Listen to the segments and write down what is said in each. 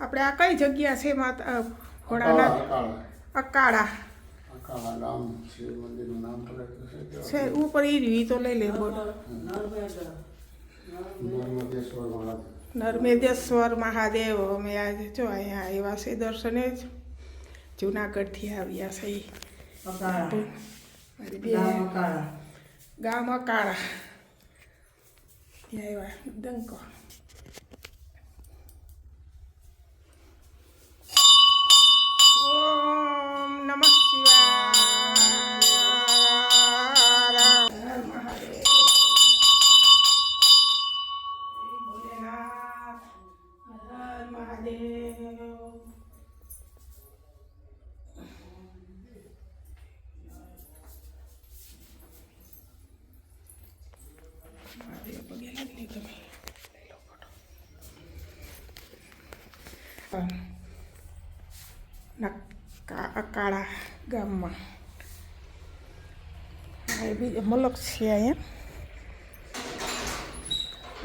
આપણે આ કઈ જગ્યા છે માતા ઘોડાના? અકાળા. છે છે ઉપર એ રહ્યું તો લઈ લે નર્મેદેશ્વર મહાદેવ. અમે આજે જો અહીંયા આવ્યા છે દર્શને જ. જુનાગઢથી આવ્યા છે. ગામ અકાળા. ત્યાં આવ્યા ડંકો અકાળા ગામમાં એ બીજો મલક છે અહીંયા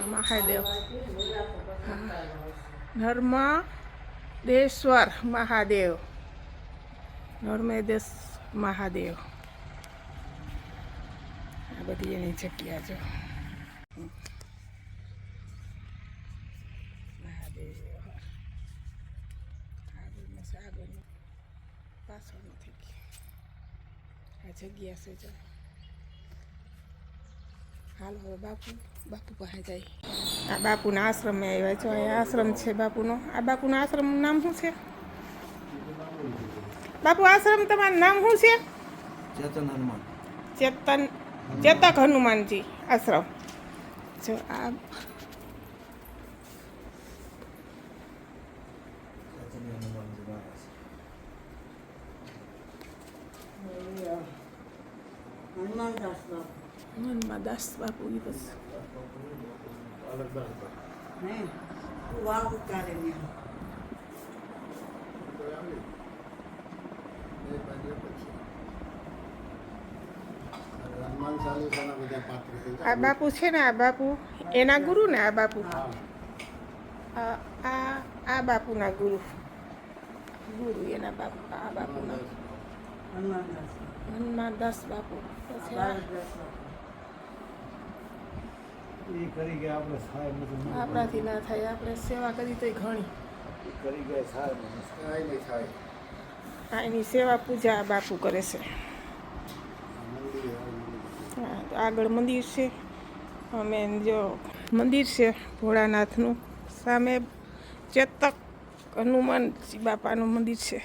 મહાદેવ નર્મદેશ્વર મહાદેવ. નર્મદેશ મહાદેવ. આ બધી એની જગ્યા જો. આ જગ્યા છે જો હાલ હવે બાપુ બાપુ પાસે જાય આ બાપુના આશ્રમે આવ્યા છો આ આશ્રમ છે બાપુનો આ બાપુના આશ્રમનું નામ શું છે બાપુ આશ્રમ તમારું નામ શું છે ચેતન હનુમાન ચેતન ચેતક હનુમાનજી આશ્રમ જો આ ચેતન હનુમાનજી મહારાજ હનુમાનદાસ બાપુ મનમાં દાસ બાપુ એ બસ આ બાપુ છે ને, આ બાપુ. એના ગુરુ ને, આ બાપુ. આ આ બાપુના ગુરુ. ગુરુ એના બાપુ, આ બાપુના. હનુમાન દાસ બાપુ આપણાથી ના થાય. આપણે સેવા કરી તો ઘણી એની સેવા પૂજા બાપુ કરે છે. આગળ મંદિર છે. અમે જો મંદિર છે ભોળાનાથનું. સામે ચેતક હનુમાનજી બાપાનું મંદિર છે.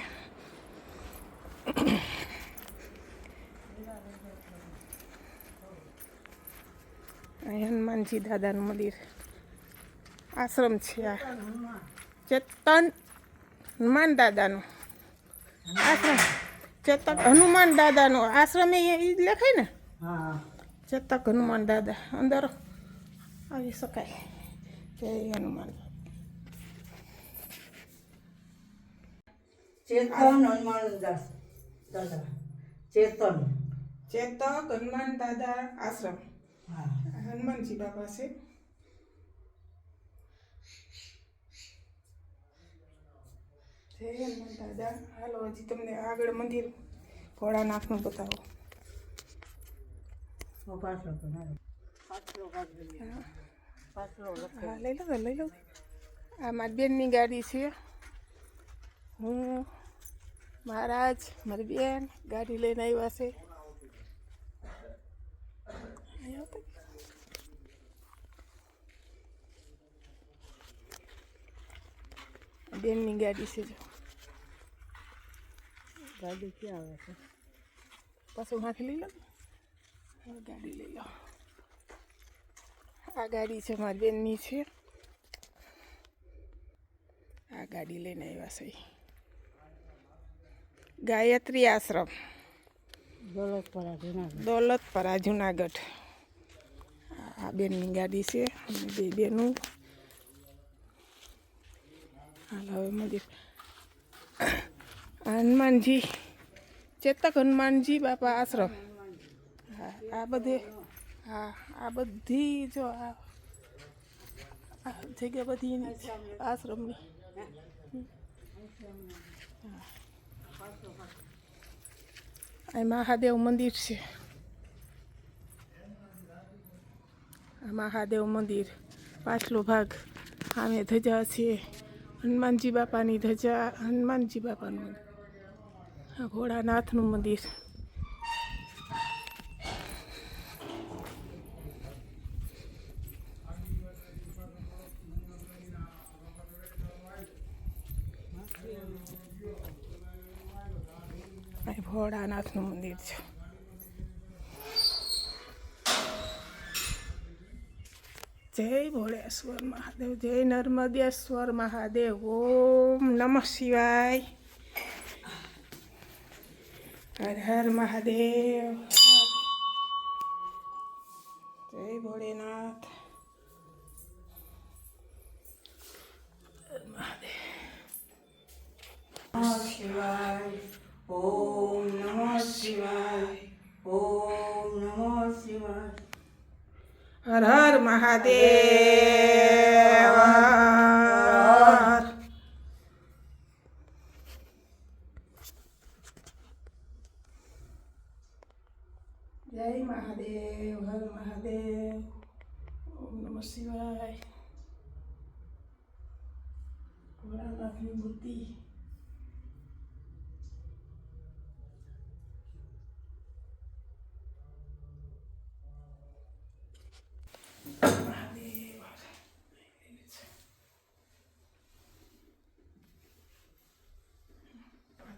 હનુમાનજી દાદાનું મંદિર આશ્રમ છે આ ચેતન હનુમાન દાદાનું આશ્રમ ચેતક હનુમાન દાદાનો આશ્રમ એ ઈ જ લખાય ને હા ચેતક હનુમાન દાદા અંદર આવી શકાય જય હનુમાન ચેતન હનુમાનદાસ દાદા ચેતન ચેતક હનુમાન દાદા આશ્રમ હા આ હનુમાનજી બાબા છે. જય હનુમાન દાદા. હાલો હજી તમને આગળ મંદિર ભોળાનાથનું બતાવો. હા લઈ લો લઈ લો. આ મારી બેનની ગાડી છે. હું મહારાજ મારી બેન ગાડી લઈને આવ્યા છે. અહીં આવતા. બેનની ગાડી છે ગાડી ક્યાં આવે છે? પાછું હાથે લઈ લો ગાડી લઈ લો. આ ગાડી છે મારી બેનની છે. આ ગાડી લઈને આવ્યા છે. ગાયત્રી આશ્રમ. દોલતપરા જુનાગઢ. દોલતપરા જુનાગઢ. આ બેનની ગાડી છે અને બે બેનું હાલ હવે મંદિર હનુમાનજી ચેતક હનુમાનજી બાપા આશ્રમ હા આ બધે હા આ બધી જો આ જગ્યા બધી આશ્રમની અહીં મહાદેવ મંદિર છે મહાદેવ મંદિર. પાછલો ભાગ. સામે ધજા છે હનુમાનજી બાપાની ધજા, હનુમાનજી બાપાનું આ ભોળાનાથનું મંદિર. ભોળાનાથનું મંદિર છે. જય ભોળેશ્વર મહાદેવ, જય નર્મદેશ્વર મહાદેવ, ઓમ નમઃ શિવાય. હર હર મહાદેવ, જય ભોળેનાથ. નમઃ શિવાય, ઓમ નમઃ શિવાય, ઓમ નમઃ શિવાય હર હર મહાદેવ. જય મહાદેવ હર મહાદેવ. ઓમ નમઃ શિવાય. ભોળાનાથની મૂર્તિ મહાદેવ પાછળ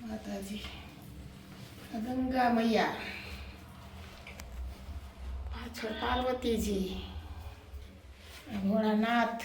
માતાજી ગંગા મૈયા પાછળ પાર્વતીજી ભોળાનાથ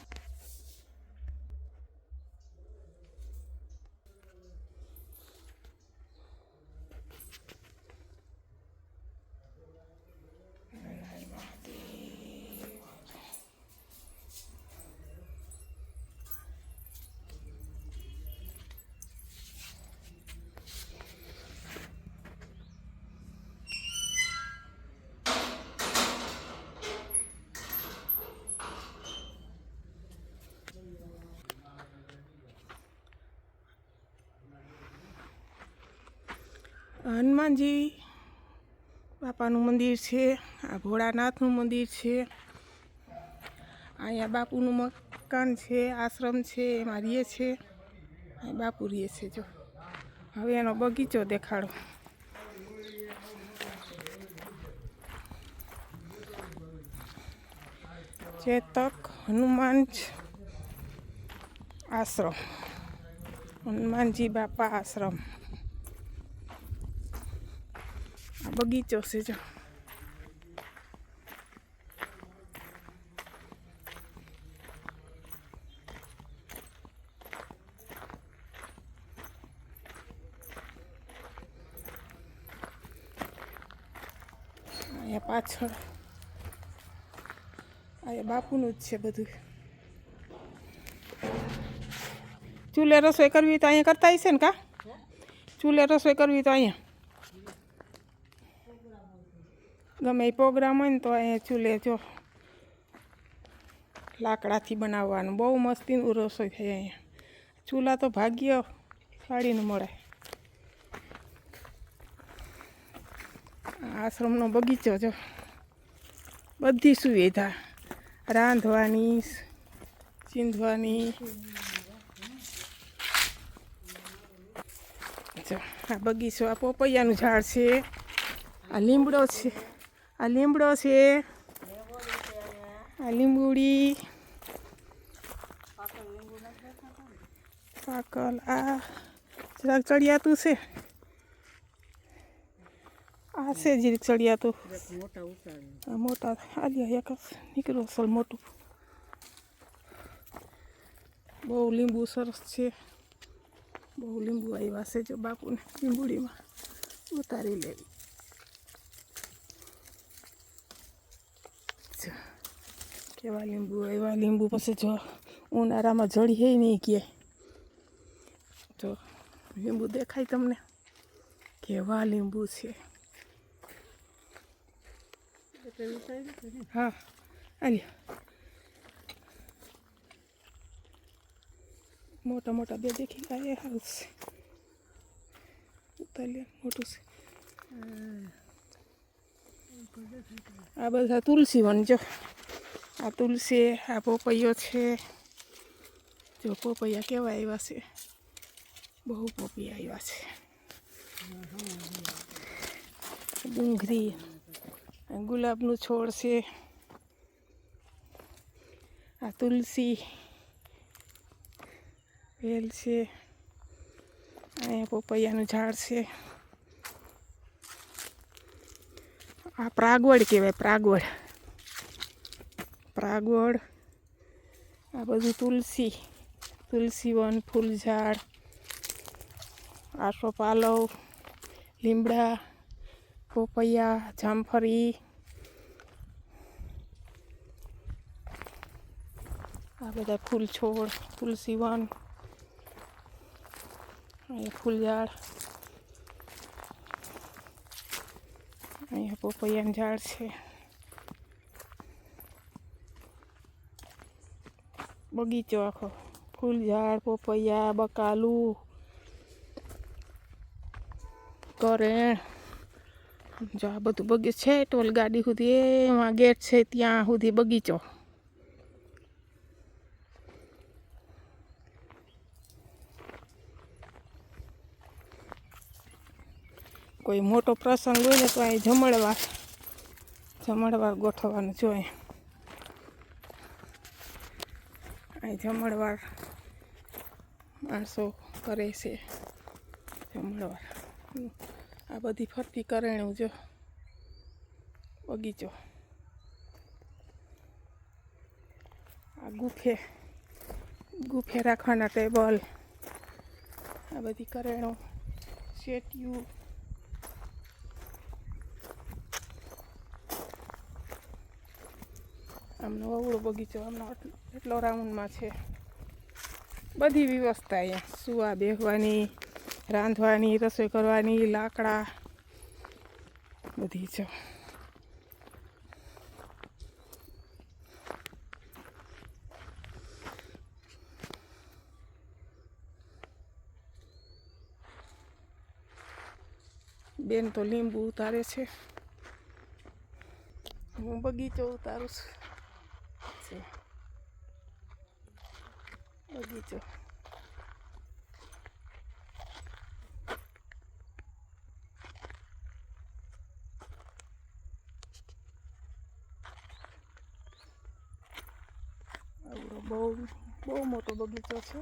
હનુમાનજી બાપાનું મંદિર છે, આ ભોળાનાથનું મંદિર છે, અહીંયા બાપુનું મકાન છે, આશ્રમ છે, એમાં રીએ છે બાપુ રીએ છે જો. હવે એનો બગીચો દેખાડો. ચેતક હનુમાન આશ્રમ. હનુમાનજી બાપા આશ્રમ. આ બગીચો છે જો અહીંયા પાછળ અહીંયા બાપુનું જ છે બધું ચૂલે રસોઈ કરવી તો અહીંયા કરતા હશે ને કા ચૂલે રસોઈ કરવી તો અહીંયા ગમે એ પ્રોગ્રામ હોય ને તો અહીંયા ચૂલે જો લાકડાથી બનાવવાનું. બહુ મસ્તીનું રસોઈ થાય અહીંયા. ચૂલા તો ભાગ્ય સાડીને મળે. આશ્રમનો બગીચો જો. બધી સુવિધા. રાંધવાની ચીંધવાની આ બગીચો, આ પોપૈયાનું ઝાડ છે. આ લીમડો છે. આ લીમડો છે આ લીંબુડી પાકલ આ જરાક ચડિયાતું છે આ છે જે ચડિયાતું મોટા આલિયા એક નીકળ્યો અસલ મોટું બહુ લીંબુ સરસ છે બહુ લીંબુ આવ્યા છે જો બાપુને લીંબુડીમાં ઉતારી લેવી કેવા લીંબુ, એવા લીંબુ પછી જો ઉનાળામાં જડી હે નહીં કે. જો લીંબુ દેખાય તમને? કેવા લીંબુ છે? હા, આલ્યો. મોટા મોટા બે દેખી ગયા હાઉસ ઉતારી મોટું છે. આ બધા તુલસી વન જો. આ તુલસી, આ પોપૈયો છે. જો પોપૈયા કેવા આવ્યા છે. બહુ પોપૈયા આવ્યા છે. ડુંગળી ગુલાબનું છોડ છે. આ તુલસી, વેલ છે. અહીંયા પોપૈયાનું ઝાડ છે. આ પ્રાગવડ કહેવાય, પ્રાગવડ. પ્રાગવડ આ બધું તુલસી તુલસી વન ફૂલ ઝાડ આસો પાલવ, લીમડા, પોપૈયા, જામફળી, આ બધા ફૂલ છોડ તુલસી વન, અહીંયા ફૂલઝાડ, અહીંયા પોપૈયાનું ઝાડ છે. બગીચો આખો. ફૂલ ઝાડ પોપૈયા, બકાલું, કરેણ. જો આ બધું બગીચ છે ટોલ ગાડી સુધી. એમાં ગેટ છે ત્યાં સુધી બગીચો. કોઈ મોટો પ્રસંગ હોય ને તો અહીં જમણવાર જમણવાર ગોઠવવાનું જોઈએ. અહીં જમણવાર માણસો કરે છે. જમણવાર. આ બધી ફરતી કરેણું જો. બગીચો. આ ગુફે. ગુફે રાખવાના ટેબલ. આ બધી કરેણું. શેટિયું આમનો અવળો બગીચો આમનો એટલો રાઉન્ડમાં છે. બધી વ્યવસ્થા અહીંયા. સુવા બેસવાની રાંધવાની, રસોઈ કરવાની, લાકડા. બધી છે. બેન તો લીંબુ ઉતારે છે. હું બગીચો ઉતારું છું. છે બગીચો આવડો બહુ બહુ મોટો બગીચો છે